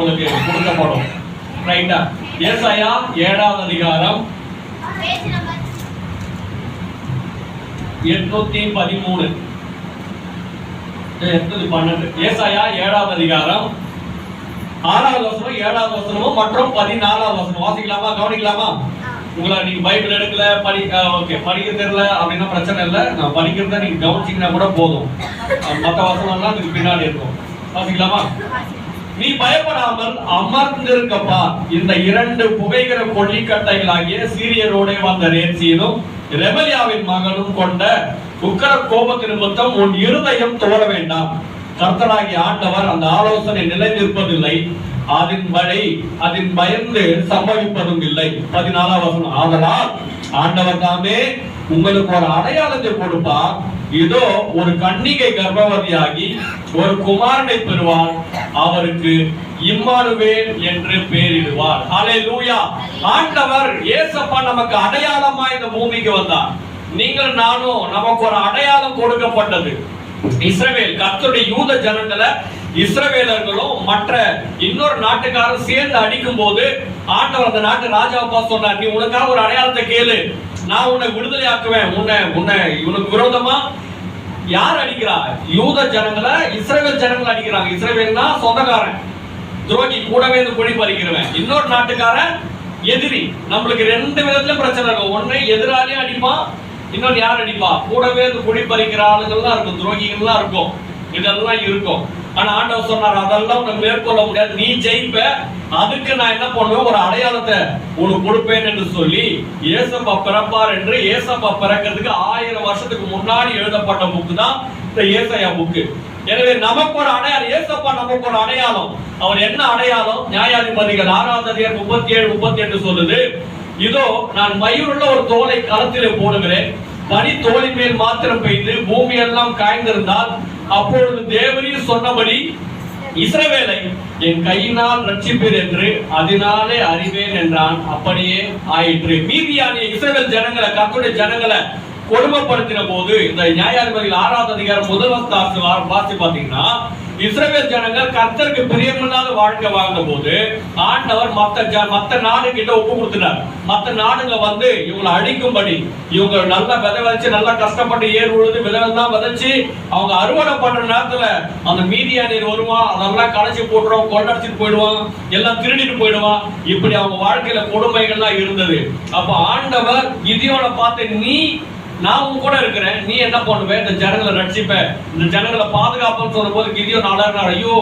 உங்களுக்கு கொடுக்கப்படும். ரைட்டா ஏசாயா ஏழாவது அதிகாரம். எட்நூத்தி பதிமூணு. எட்நூத்தி பன்னெண்டு. ஏசாயா ஏழாவது அதிகாரம். ஆறாவது வசனம் ஏழாவது வசனமும் மற்றும் பதினாலாவது வசனம். வாசிக்கலாமா? கவனிக்கலாமா? உங்களை நீங்க பைபிள் எடுக்கல படி ஓகே படிக்க தெரியல அப்படின்னா பிரச்சனை இல்லை. நான் படிக்கிறத நீங்க கவனிச்சீங்கன்னா கூட போதும். மற்ற வசனம்லாம் இதுக்கு பின்னாடி இருக்கும். வாசிக்கலாமா? நீ பயப்படாமல் அமர்ந்திருக்கப்பா. இந்த இரண்டு புகைகிற கொல்லிக்கட்டைகளாகிய சீரியரோட வந்த ரேட்சியிலும் ரெபலியாவின் மகனும் கொண்ட உக்கர கோபத்தின் நிமித்தம் உன் இருதயம் தோற வேண்டாம். கர்த்தனாகி ஆண்டவர் அந்த ஆலோசனை நிலை நிற்பதில்லை அதன் வழி அதன் பயந்து சம்பவிப்பதும் இல்லை. பதினாலாம் வசனம் ஆதலால் ஆண்டவர் தாமே உங்களுக்கு ஒரு அடையாளத்தை கொடுப்பார். இதோ ஒரு கன்னிகை கர்ப்பவதியாகி ஒரு குமாரனை பெறுவார். அவருக்கு இம்மானுவேல் என்று பெயரிடுவார். ஹalleluya. ஆண்டவர் ஏசப்பா நமக்கு அடையாளமா இந்த பூமிக்கு வந்தார். நீங்கள் நானும் நமக்கு ஒரு அடையாளம் கொடுக்கப்பட்டது. இஸ்ரவேல் கர்த்தருடைய யூத ஜனங்களை இஸ்ரவேலர்களும் மற்ற இன்னொரு நாட்டுக்காரரும் சேர்ந்து அடிக்கும் போது ஆண்டவர் அந்த நாட்டு ராஜாப்பா சொன்னார் நீ உனக்காக ஒரு அடையாளத்தை கேளு. நான் உன்னை விடுதலை ஆக்குவேன் உன்னை உன்னை இவனுக்கு விரோதமா யார் அடிக்கிறா யூத ஜனங்களை இஸ்ரேல் ஜனங்களை அடிக்கிறாங்க. இஸ்ரேல்னா சொந்தக்காரன். துரோகி கூடவே இருந்து குழி பறிக்கிறவன். இன்னொரு நாட்டுக்காரன் எதிரி. நம்மளுக்கு ரெண்டு விதத்துல பிரச்சனை இருக்கும். ஒண்ணு எதிராளியும் அடிப்பான் இன்னொன்னு யார் அடிப்பா கூடவே இருந்து குழி பறிக்கிற ஆளுங்கள்லாம் இருக்கும். துரோகிகள்லாம் இருக்கும். இதெல்லாம் இருக்கும். ஆனா ஆண்டவர் சொன்னார் அதெல்லாம் உன்னை மேற்கொள்ள முடியாது. நீ ஜெயிப்ப. அதுக்கு நான் என்ன பண்ணுவேன்? ஒரு அடையாளத்தை உனக்கு கொடுப்பேன் என்று சொல்லி ஏசப்பா பிறப்பார் என்று ஏசப்பா பிறக்கிறதுக்கு ஆயிரம் வருஷத்துக்கு முன்னாடி எழுதப்பட்ட புக்கு தான் இந்த ஏசையா புக்கு எனவே நமக்கு ஒரு அடையாளம் ஏசப்பா நமக்கு ஒரு அடையாளம். அவர் என்ன அடையாளம்? நியாயாதிபதிகள் ஆறாவது அதிகாரம் முப்பத்தி ஏழு முப்பத்தி எட்டு சொல்லுது இதோ நான் மயிருள்ள ஒரு தோலை களத்திலே போடுகிறேன். பனி தோலின் மேல் மாத்திரம் பெய்து பூமி எல்லாம் காய்ந்திருந்தால் அப்பொழுது தேவரீர் சொன்னபடி இஸ்ரவேலை என் கையினால் ரட்சிப்பீர் என்று அதனாலே அறிவேன் என்றான். அப்படியே ஆயிற்று. மீதியான இஸ்ரவேல் ஜனங்களை கத்துடைய ஜனங்களை கொடுமைப்படுத்தின போது இந்த நியாயாதிபதிகள் ஆறாவது அதிகாரம் முதல் வாசி பாத்தீங்கன்னா இஸ்ரேல் ஜனங்கள் கர்த்தருக்கு பிரியமில்லாத வாழ்க்கை வாழ்ந்த போது ஆண்டவர் மத்த ஜ மத்த நாடுகிட்ட ஒப்பு கொடுத்துட்டார். மத்த நாடுங்க வந்து இவங்களை அழிக்கும்படி இவங்க நல்லா விதை விதைச்சு நல்லா கஷ்டப்பட்டு ஏர் உழுது விதை தான் விதைச்சு அவங்க அறுவடை பண்ற நேரத்துல அந்த மீதியா நீர் வருவான் அதெல்லாம் களைச்சி போட்டுருவான் கொள்ளடிச்சிட்டு போயிடுவான் எல்லாம் திருடிட்டு போயிடுவான். இப்படி அவங்க வாழ்க்கையில கொடுமைகள்லாம் இருந்தது. அப்ப ஆண்டவர் இதையோட பார்த்து நீ நான் உன் கூட இருக்கிறேன். நீ என்ன பண்ணுவ? இந்த ஜனங்களை ரட்சிப்ப. இந்த ஜனங்களை பாதுகாப்புன்னு சொல்லும் போது கிதியோ நாடார் ஐயோ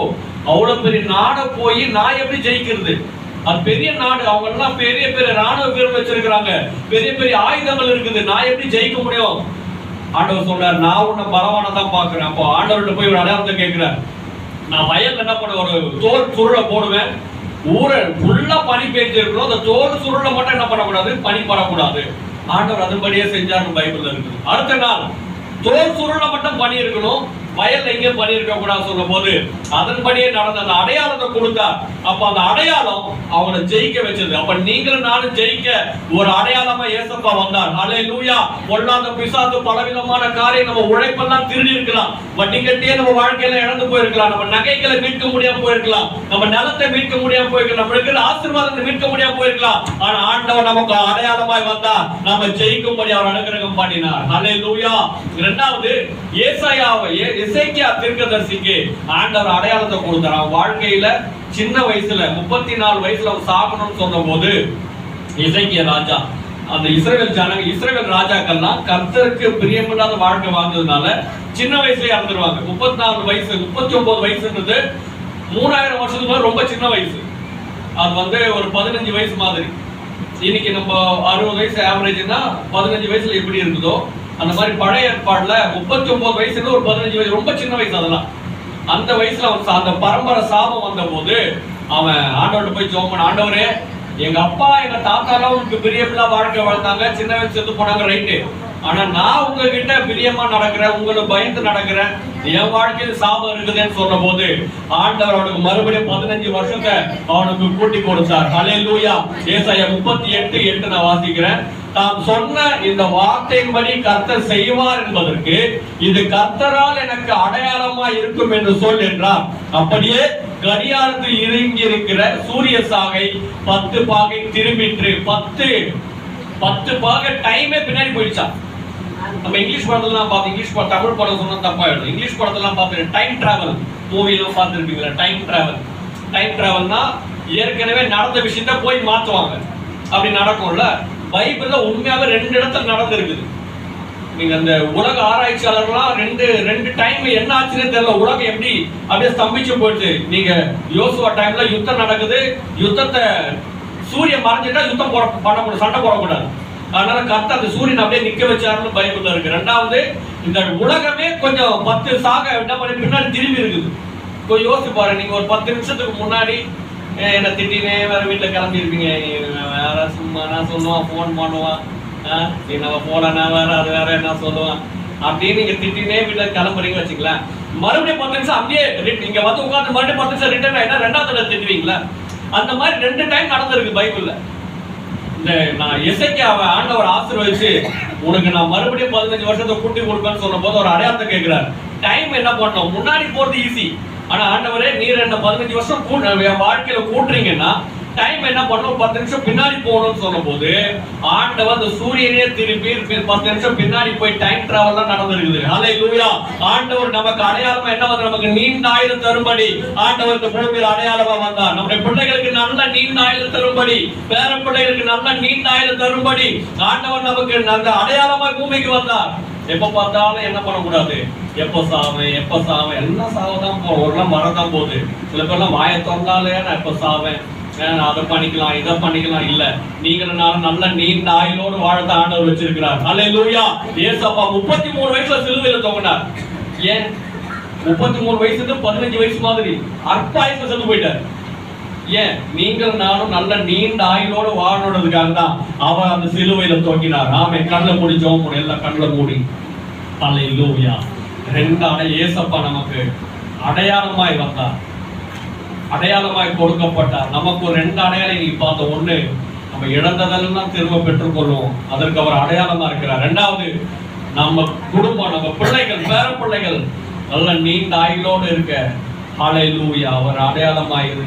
அவ்வளவு பெரிய நாடை போய் நான் எப்படி ஜெயிக்கிறது? அது பெரிய நாடு. அவங்க எல்லாம் பெரிய பெரிய ராணுவ வீரர்கள் வச்சிருக்கிறாங்க. பெரிய பெரிய ஆயுதங்கள் இருக்குது. நான் எப்படி ஜெயிக்க முடியும்? ஆண்டவர் சொல்றார் நான் உன்னை பரவான தான் பாக்குறேன் அப்போ ஆண்டவர்கிட்ட போய் ஒரு அடையாளத்தை கேட்கிறேன் நான் வயல் என்ன பண்ண ஒரு தோல் சுருளை போடுவேன். ஊரை ஃபுல்லா பனி பெய்ஞ்சிருக்கணும் அந்த தோல் சுருளை மட்டும் என்ன பண்ணக்கூடாது? பனி படக்கூடாது. ஆண்டவர் அதன்படியே செஞ்சார்னு பைபிள்ல இருக்குது. அடுத்த நாள் தோல் சுருளை மட்டும் பனி இருக்கணும் வயல்ல எங்கேயும் பண்ணியிருக்க கூடாது சொல்லும் போது அதன்படியே நடந்த அந்த அடையாளத்தை கொடுத்தார். அப்ப அந்த அடையாளம் அவங்களை ஜெயிக்க வச்சது. அப்ப நீங்களும் நானும் ஜெயிக்க ஒரு அடையாளமா ஏசப்பா வந்தார். அலே லூயா பொல்லாத பிசாசு பலவிதமான காரியம் நம்ம உழைப்பெல்லாம் திருடி இருக்கலாம். வட்டி கட்டியே நம்ம வாழ்க்கையில இழந்து போயிருக்கலாம். நம்ம நகைகளை மீட்க முடியாம போயிருக்கலாம். நம்ம நிலத்தை மீட்க முடியாம போயிருக்கலாம். நம்ம இருக்கிற ஆசீர்வாதத்தை மீட்க முடியாம போயிருக்கலாம். ஆனா ஆண்டவர் நமக்கு அடையாளமாய் வந்தார். நாம ஜெயிக்கும்படி அவர் அனுகிரகம் பண்ணினார். அலே லூயா இரண்டாவது ஏசாயாவை ஏ- எசேக்கியா தீர்க்கதரிசிக்கு ஆண்டவர் அடையாளத்தை கொடுத்தார். அவன் வாழ்க்கையில சின்ன வயசுல முப்பத்தி நாலு வயசுல அவன் சாகணும்னு சொன்ன போது இசைக்கிய ராஜா அந்த இஸ்ரேல் ஜனங்க இஸ்ரேல் ராஜாக்கள்லாம் கர்த்தருக்கு பிரியமில்லாத வாழ்க்கை வாழ்ந்ததுனால சின்ன வயசுலயே இறந்துருவாங்க. முப்பத்தி நாலு வயசு முப்பத்தி ஒன்பது வயசுன்றது மூணாயிரம் வருஷத்துக்கு ரொம்ப சின்ன வயசு. அது வந்து ஒரு பதினஞ்சு வயசு மாதிரி. இன்னைக்கு நம்ம அறுபது வயசு ஆவரேஜ்னா பதினஞ்சு வயசுல எப்படி இருக்குதோ அந்த மாதிரி பழைய ஏற்பாடுல முப்பத்தி ஒன்பது வயசுல ஒரு பதினஞ்சு வயசு ரொம்ப சின்ன வயசு அதெல்லாம். அந்த வயசுல அவன் சா- அந்த பரம்பரை சாபம் வந்த போது அவன் ஆண்டவர்கிட்ட போய் ஜோம் பண்ண ஆண்டவரே எங்க அப்பா எங்க தாத்தா எல்லாம் உங்களுக்கு பிரியமில்லா வாழ்க்கை வாழ்ந்தாங்க சின்ன வயசு செத்து போனாங்க ரைட்டு ஆனா நான் உங்ககிட்ட பிரியமா நடக்கிறேன் உங்களை பயந்து நடக்கிறேன். என் வாழ்க்கையில் சாபம் இருக்குதுன்னு சொன்ன போது ஆண்டவர் அவனுக்கு மறுபடியும் பதினஞ்சு வருஷத்தை அவனுக்கு கூட்டி கொடுத்தார். ஹலே லூயா ஏசாயா முப்பத்தி எட்டு எட்டு நான் வாசிக்கிறேன். நாம் சொன்ன இந்த வார்த்தையின்படி கர்த்தர் செய்வார் என்பதற்கு இது கர்த்தரால் எனக்கு அடையாளமா இருக்கும் என்று சொல் என்றார். அப்படியே கடியாரத்தில் இறங்கி இருக்கிற சூரிய சாகை பத்து பாகை திரும்பிட்டு பத்து பத்து பாகை டைமே பின்னாடி போயிடுச்சா? நம்ம இங்கிலீஷ் படத்துலாம் பார்த்து இங்கிலீஷ் படம் தமிழ் படம் சொன்னா தப்பாயிடும் இங்கிலீஷ் படத்தெல்லாம் பார்த்து டைம் டிராவல் மூவிலாம் பார்த்துருப்பீங்களா டைம் டிராவல் டைம் டிராவல்னா ஏற்கனவே நடந்த விஷயத்த போய் மாத்துவாங்க அப்படி நடக்கும்ல? பைபிள்ல உண்மையாவே ரெண்டு இடத்துல நடந்திருக்குது. நீங்க அந்த உலக ஆராய்ச்சியாளர்லாம் ரெண்டு ரெண்டு டைம் என்ன ஆச்சுன்னே தெரியல. உலகம் எப்படி அப்படியே ஸ்தம்பிச்சு போயிடுச்சு. நீங்க யோசுவா டைம்ல யுத்தம் நடக்குது. யுத்தத்தை சூரியன் மறைஞ்சிட்டா யுத்தம் போட பண்ண முடியும். சண்டை போடக்கூடாது. அதனால கத்த அந்த சூரியன் அப்படியே நிக்க வச்சாருன்னு பைபிள்ல இருக்கு. ரெண்டாவது இந்த உலகமே கொஞ்சம் பத்து சாக என்ன பண்ணி பின்னாடி திரும்பி இருக்குது. கொஞ்சம் யோசிச்சு பாருங்க. நீங்க ஒரு பத்து நிமிஷத்துக்கு முன்னாடி "ஏய், என்ன திட்டினே வேற வீட்டுல கிளம்பி இருப்பீங்க வேற சும்மா நான் சொல்லுவான் ஃபோன் பண்ணுவான். ஆ, நம்ம போடனா வேற அது வேற என்ன சொல்லுவான். அப்படின்னு நீங்க திட்டினே வீட்டில் கிளம்புறீங்க வச்சுக்கலாம் மறுபடியும் பத்து நிமிஷம் அப்படியே இங்க வந்து உட்காந்து மறுபடியும் பத்து நிமிஷம் ரிட்டர்ன் ஆயினா ரெண்டாவது தடவை திட்டுவீங்களா? அந்த மாதிரி ரெண்டு டைம் நடந்திருக்கு பைபிள்ல. இந்த நான் இசைக்கு அவன் ஆண்டவர் ஆசீர்வதிச்சு உனக்கு நான் மறுபடியும் பதினஞ்சு வருஷத்தை கூட்டி கொடுப்பேன்னு சொன்ன போது ஒரு அடையாளத்தை கேட்கிறார். டைம் என்ன பண்ணோம் முன்னாடி போறது ஈஸி ஆனா ஆண்டவரே நீர் என்ன பதினஞ்சு வருஷம் என் வாழ்க்கையில கூட்டுறீங்கன்னா டைம் என்ன பண்ணும்? பத்து நிமிஷம் பின்னாடி போகணும்னு சொல்லும் போது ஆண்டவர் அந்த சூரியனே திருப்பி பத்து நிமிஷம் பின்னாடி போய் டைம் டிராவல் தான் நடந்திருக்குது. ஹலே லூயா ஆண்டவர் நமக்கு அடையாளமா என்ன வந்து நமக்கு நீண்ட ஆயுள் தரும்படி ஆண்டவர் இந்த பூமியில் அடையாளமா வந்தார். நம்முடைய பிள்ளைகளுக்கு நல்ல நீண்ட ஆயுள் தரும்படி பேர பிள்ளைகளுக்கு நல்ல நீண்ட ஆயுள் தரும்படி ஆண்டவர் நமக்கு நல்ல அடையாளமா பூமிக்கு வந்தார். எப்ப பார்த்தாலும் என்ன பண்ணக்கூடாது? எப்ப சாவேன் எப்ப சாவேன் எல்லாம் சாவதான் போறோம் ஒரு நாள் மறதான் போகுது. சில பேர்லாம் வாயை திறந்தாலே நான் எப்ப சாவேன்? ஏன் நான் அதை பண்ணிக்கலாம் இதை பண்ணிக்கலாம்? இல்ல. நீங்களும் நானும் நல்ல நீண்ட ஆயுளோடு வாழத்த ஆண்டவர் வச்சிருக்கிறார். அல்லேலூயா! ஏசப்பா முப்பத்தி மூணு வயசுல சிலுவையில தொங்கினார் ஏன்? முப்பத்தி மூணு வயசுக்கு பதினஞ்சு வயசு மாதிரி. அற்ப செத்து போயிட்டார். ஏன்? நீங்கள் நானும் நல்ல நீண்ட ஆயுளோடு வாழணுன்றதுக்காக தான் அவர் அந்த சிலுவையில தொங்கினார் ஆமே கண்ணில் மூடி ஜோம் எல்லாம் கண்ணில் மூடி. அல்லேலூயா ரெண்டு அடை ஏசப்பா நமக்கு அடையாளமாய் வந்தார். அடையாளமாய் கொடுக்கப்பட்டார். நமக்கு ஒரு ரெண்டு அடையாளம் நீ பார்த்த ஒண்ணு நம்ம இழந்ததெல்லாம் திரும்ப பெற்றுக்கொள்வோம் அதற்கு அவர் அடையாளமா இருக்கிறார். ரெண்டாவது நம்ம குடும்பம் நம்ம பிள்ளைகள் பேர பிள்ளைகள் நல்ல நீண்ட ஆயுளோடு இருக்க. ஹalleluya அவர் அடையாளமாய் இருந்தார்.